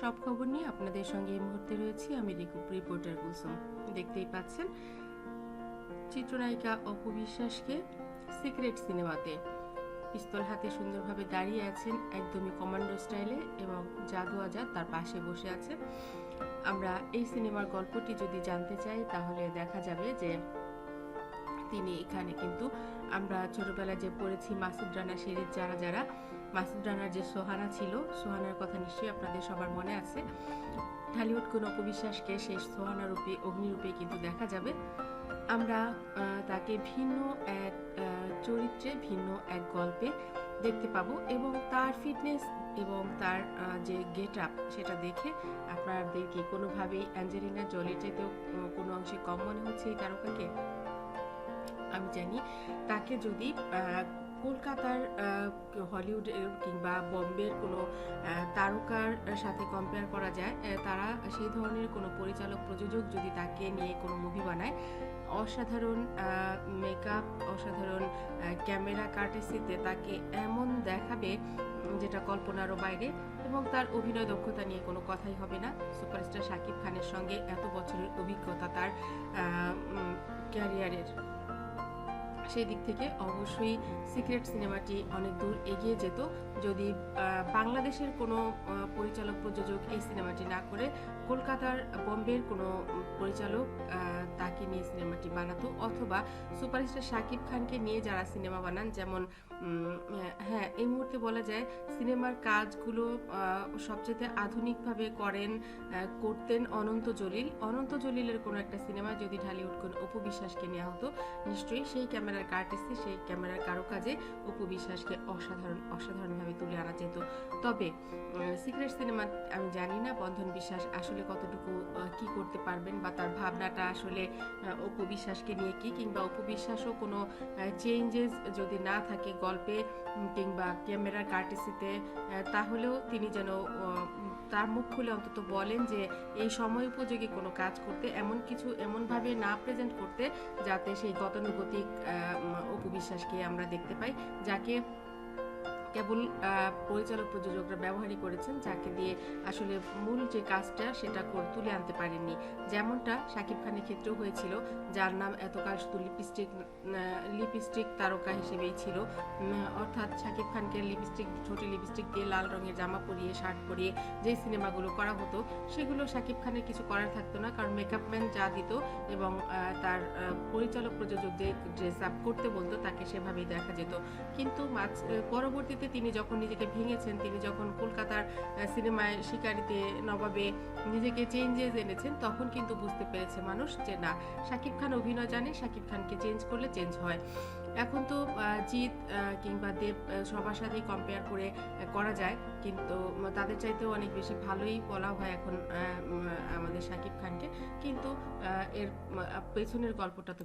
সব খবর নিয়ে আপনাদের সঙ্গে এই মুহূর্তে রয়েছি। আমি রিপোর্টার কুলসুম। দেখতেই পাচ্ছেন, চিত্রনায়িকা অপু বিশ্বাসকে সিক্রেট সিনেমাতে পিস্তল হাতে সুন্দরভাবে দাঁড়িয়ে আছেন একদমই কমান্ডো স্টাইলে এবং জাদু আজাদ তার পাশে বসে আছে। আমরা এই সিনেমার গল্পটি যদি জানতে চাই, তাহলে দেখা যাবে যে তিনি এখানে কিন্তু আমরা ছোটবেলায় যে পড়েছি মাসুদ রানা সিরিজ যারা যারা মাসুদ রানার যে সোহানা ছিল, সোহানার কথা নিশ্চয়ই আপনাদের সবার মনে আছে। ঢালিউড কোন অপবিশ্বাসকে সেই সোহানা রূপে অগ্নিরূপে কিন্তু দেখা যাবে। আমরা তাকে ভিন্ন এক চরিত্রে, ভিন্ন এক গল্পে দেখতে পাবো এবং তার ফিটনেস এবং তার যে গেট আপ সেটা দেখে আপনাদেরকে কোনোভাবেই অ্যাঞ্জেলিনা জলির চাইতেও কোনো অংশে কম মনে হচ্ছে এই তারকাকে। আমি জানি তাকে যদি কলকাতার আহ, হলিউডের কিংবা বম্বের কোনো তারকার সাথে কম্পেয়ার করা যায় তারা সেই ধরনের কোনো পরিচালক প্রযোজক যদি তাকে নিয়ে কোনো মুভি বানায় অসাধারণ মেকআপ অসাধারণ ক্যামেরা কার্টেসিতে তাকে এমন দেখাবে যেটা কল্পনারও বাইরে এবং তার অভিনয় দক্ষতা নিয়ে কোনো কথাই হবে না। সুপারস্টার শাকিব খানের সঙ্গে এত বছরের অভিজ্ঞতা তার ক্যারিয়ারের সেই দিক থেকে অবশ্যই সিক্রেট সিনেমাটি অনেক দূর এগিয়ে যেত। যদি বাংলাদেশের কোনো পরিচালক, প্রযোজক এই সিনেমাটি না করে কলকাতার বম্বের কোনো পরিচালক তাকে নিয়ে সিনেমাটি বানাতো। অথবা সুপারস্টার শাকিব খানকে নিয়ে যারা সিনেমা বানান, যেমন হ্যাঁ এই মুহূর্তে বলা যায় সিনেমার কাজগুলো সবচেয়ে আধুনিকভাবে করেন করতেন অনন্ত জলিল। অনন্ত জলিলের কোনো একটা সিনেমা যদি ঢালিউড কোন অপু বিশ্বাসকে নেওয়া হতো, নিশ্চয়ই সেই ক্যামেরার কার্টিসে, সেই ক্যামেরার কারুকাজে অপু বিশ্বাসকে অসাধারণ, অসাধারণভাবে তুলে আনা যেত। তবে সিক্রেট সিনেমা আমি জানি না বন্ধন বিশ্বাস আসলে কতটুকু কি করতে পারবেন বা তার ভাবনাটা আসলে অপু বিশ্বাসকে নিয়ে কি? কিংবা অপু বিশ্বাসও কোনো চেঞ্জেস যদি না থাকে গল্পে কিংবা ক্যামেরার কার্টিসিতে তাহলেও তিনি যেন তার মুখ খুলে অন্তত বলেন যে এই সময় উপযোগী কোনো কাজ করতে, এমন কিছু এমনভাবে না প্রেজেন্ট করতে, যাতে সেই গতানুগতিক অপবিশ্বাসকে আমরা দেখতে পাই, যাকে কেবল পরিচালক প্রযোজকরা ব্যবহারই করেছেন যাকে দিয়ে আসলে মূল যে কাজটা সেটা তুলে আনতে পারেননি। যেমনটা শাকিব খানের ক্ষেত্রেও হয়েছিল যার নাম এতকাল শুধু লিপস্টিক লিপস্টিক তারকা হিসেবেই ছিল। অর্থাৎ শাকিব খানকে লিপস্টিক ছোট লিপস্টিক দিয়ে লাল রঙের জামা পরিয়ে শার্ট পরিয়ে যে সিনেমাগুলো করা হতো সেগুলো শাকিব খানের কিছু করার থাকতো না কারণ মেকআপ ম্যান যা দিত এবং তার পরিচালক প্রযোজকদের ড্রেস আপ করতে বলতো তাকে সেভাবেই দেখা যেত। কিন্তু আহ, পরবর্তীতে তিনি যখন নিজেকে ভেঙেছেন, তিনি যখন কলকাতার সিনেমায় শিকারিতে নবাবে নিজেকে চেঞ্জেস এনেছেন, তখন কিন্তু বুঝতে পেরেছে মানুষ যে না, শাকিব খান অভিনয় জানে, শাকিব খানকে চেঞ্জ করলে চেঞ্জ হয়। এখন তো জিৎ কিংবা দেব সবার সাথেই কম্পেয়ার করে করা যায়। কিন্তু তাদের চাইতেও অনেক বেশি ভালোই বলা হয় এখন আমাদের শাকিব খানকে। কিন্তু এর পেছনের গল্পটা তো